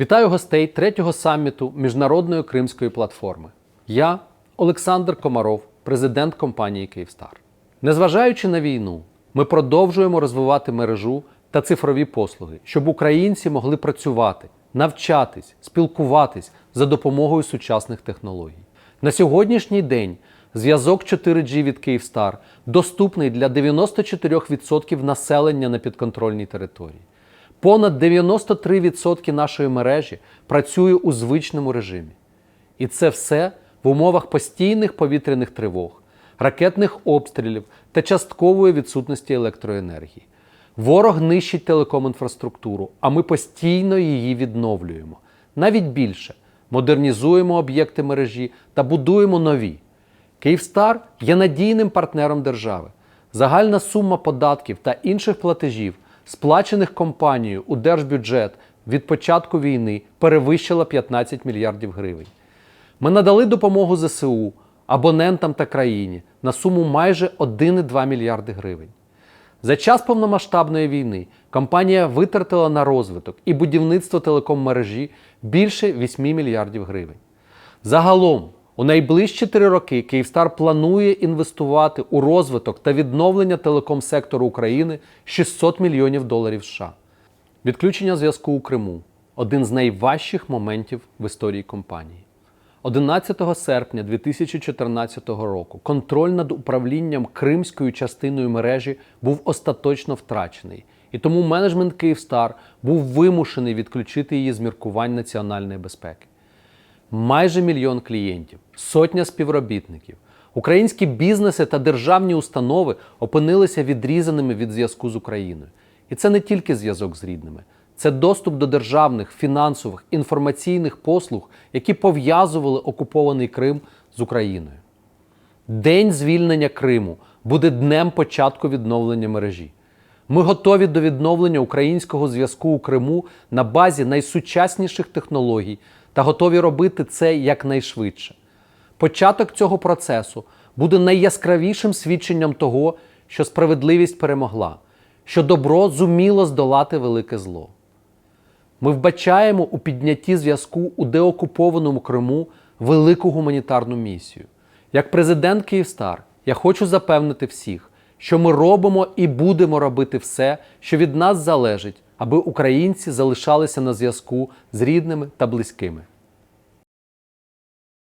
Вітаю гостей третього саміту Міжнародної Кримської платформи. Я Олександр Комаров, президент компанії Київстар. Незважаючи на війну, ми продовжуємо розвивати мережу та цифрові послуги, щоб українці могли працювати, навчатись, спілкуватись за допомогою сучасних технологій. На сьогоднішній день зв'язок 4G від Київстар доступний для 94% населення на підконтрольній території. Понад 93% нашої мережі працює у звичному режимі. І це все в умовах постійних повітряних тривог, ракетних обстрілів та часткової відсутності електроенергії. Ворог нищить телеком-інфраструктуру, а ми постійно її відновлюємо. Навіть більше модернізуємо об'єкти мережі та будуємо нові. Київстар є надійним партнером держави. Загальна сума податків та інших платежів, сплачених компанією у держбюджет від початку війни, перевищила 15 мільярдів гривень. Ми надали допомогу ЗСУ, абонентам та країні на суму майже 1,2 мільярди гривень. За час повномасштабної війни компанія витратила на розвиток і будівництво телеком-мережі більше 8 мільярдів гривень. Загалом, у найближчі три роки Київстар планує інвестувати у розвиток та відновлення телеком-сектору України 600 мільйонів доларів США. Відключення зв'язку у Криму один з найважчих моментів в історії компанії. 11 серпня 2014 року контроль над управлінням кримською частиною мережі був остаточно втрачений, і тому менеджмент Київстар був вимушений відключити її з міркувань національної безпеки. Майже мільйон клієнтів, сотня співробітників, українські бізнеси та державні установи опинилися відрізаними від зв'язку з Україною. І це не тільки зв'язок з рідними, це доступ до державних, фінансових, інформаційних послуг, які пов'язували окупований Крим з Україною. День звільнення Криму буде днем початку відновлення мережі. Ми готові до відновлення українського зв'язку у Криму на базі найсучасніших технологій та готові робити це якнайшвидше. Початок цього процесу буде найяскравішим свідченням того, що справедливість перемогла, що добро зуміло здолати велике зло. Ми вбачаємо у піднятті зв'язку у деокупованому Криму велику гуманітарну місію. Як президент Київстар, я хочу запевнити всіх, що ми робимо і будемо робити все, що від нас залежить, аби українці залишалися на зв'язку з рідними та близькими.